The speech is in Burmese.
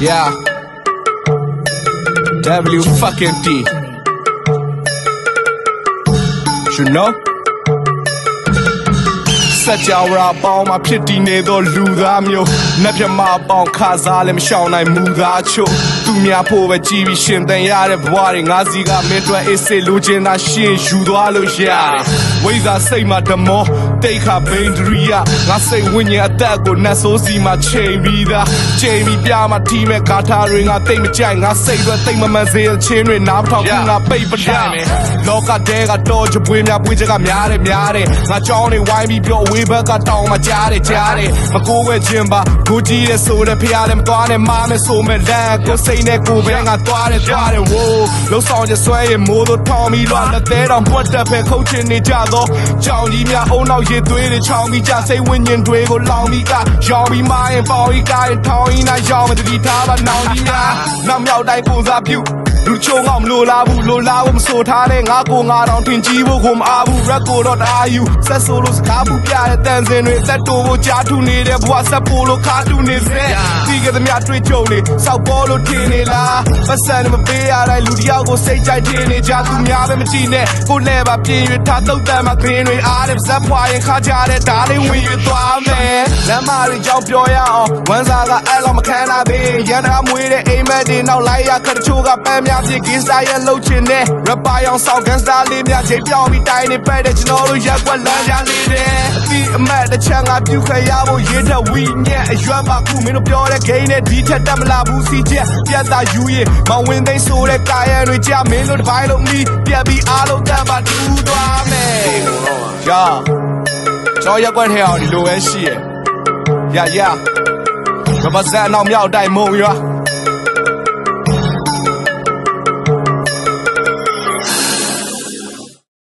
Yeah. W fucking D. You know? စัจ java ပေါင်းမှာဖြစ်တည်နေသောလူသားမျိုးနက်ပြမပေါင်းခါစားလည်းမရှောင်နိုင်မူသားချို့သူများဖို့ပဲကြည်ပြီးရှင်သန်ရတဲ့ဘဝတွေငါစီကမင်းတို့အေးစေလိုချင်တာရှင်ယူသွားလို့ရတယ်ဝိဇာစိတ်မှာဓမောတိတ်ခါဘိန်းဒရီယာငါစိတ်ဝိညာဉ်အသက်ကိုနတ်ဆိုးစီမှာချိန်ပြီးသားချိန်ပြီးပြမှာထီးမဲ့ဂါထာတွေငါတိတ်မကြိုက်ငါစိတ်ပဲတိတ်မမှန်စေချင်းတွေနားမထောင်ဘူးငါပိတ်ပတိုင်းမယ်လောကတဲကတော့ချပွေးများပွေးချက်ကများတယ်များတယ်ငါကြောင်းတွေဝိုင်းပြီးပြောဝေးဘက်ကတောင်းမှကြားတယ်ကြားတယ်မကိုးဝဲခြင်းပါကိုကြီးရဲ့ဆိုတဲ့ဖျားလည်းမသွားနဲ့မားမယ်ဆိုမဲ့လမ်းကိုစိတ်နဲ့ကိုပဲငါသွားတယ်သွားတယ်ဝိုးလှုပ်ဆောင်ချက်ဆွဲရင်မိုးတို့ထောင်းပြီးတော့လက်သေးတော်ပွတ်တက်ဖဲခုတ်ချင်နေကြတော့ကြောင်ကြီးများအုံနောက်ရေသွေးတွေချောင်းပြီးကြစိတ်ဝิญဉ်တွေကိုလောင်ပြီးကရောင်ပြီးမရင်ပေါင်းပြီးကရင်ထောင်းရင်နာရောင်မတတိထားပါနောင်ကြီးများနောက်မြောက်တိုင်းပုံစားပြု လူချုံငေါမလို့လားဘူးလို့လားဘူးမဆိုထားတဲ့ငါကိုငါတောင်တင်ကြီးဖို့ကိုမအားဘူးရက်ကိုတော့တအားယူဆက်ဆိုလို့စကားဘူးပြတဲ့တန်စင်တွေသက်တိုးဖို့ကြားထူနေတဲ့ဘဝဆက်ပို့လို့ခါတူနေစေဒီကသမျှတွေ့ကြုံနေစောက်ပေါ်လို့ထင်နေလားပတ်စံမပေးရတိုင်းလူတယောက်ကိုစိတ်ကြိုက်ထင်နေကြသူများပဲမကြည့်နဲ့ကိုလဲပါပြင်းရထားတုတ်တမ်းမှာခင်းတွေအားတဲ့ဇက်ဖွာရင်ခါကြတဲ့ဓာလေးဝင်ရသွားမယ် လမ်းမတွေကြောက်ပြောရအောင်ဝမ်းစာကအဲ့လောက်မခံနိုင်သေးရန်တာမွေးတဲ့အိမ်မက်တွေနောက်လိုက်ရခတ်တချို့ကပန်းများဖြစ်ဂင်းစတာရဲ့လှုပ်ချင်တဲ့ rapper ရောင်ဆောင်ကန်စတာလေးများချိန်ပြောင်းပြီးတိုင်းနေပဲတဲ့ကျွန်တော်တို့ရက်ွက်လမ်းကြလေးတဲ့အတိအမတ်တစ်ချမ်းကပြုခရဖို့ရေးတဲ့ဝီညက်အရွက်ပါခုမင်းတို့ပြောတဲ့ဂိမ်းနဲ့ဒီထက်တက်မလာဘူးစီချက်ပြတ်တာယူရင်မဝင်သိမ်းဆိုတဲ့ကာယံတွေကြမင်းတို့တစ်ပိုင်းလုံးမီးပြတ်ပြီးအားလုံးတန်ပါတူးသွားမယ်ရာကျွန်တော်ရက်ွက်ထဲအောင်ဒီလိုပဲရှိရဲ့ ရရမပစံအောင်မြောက်တိုင်းမုံရွာ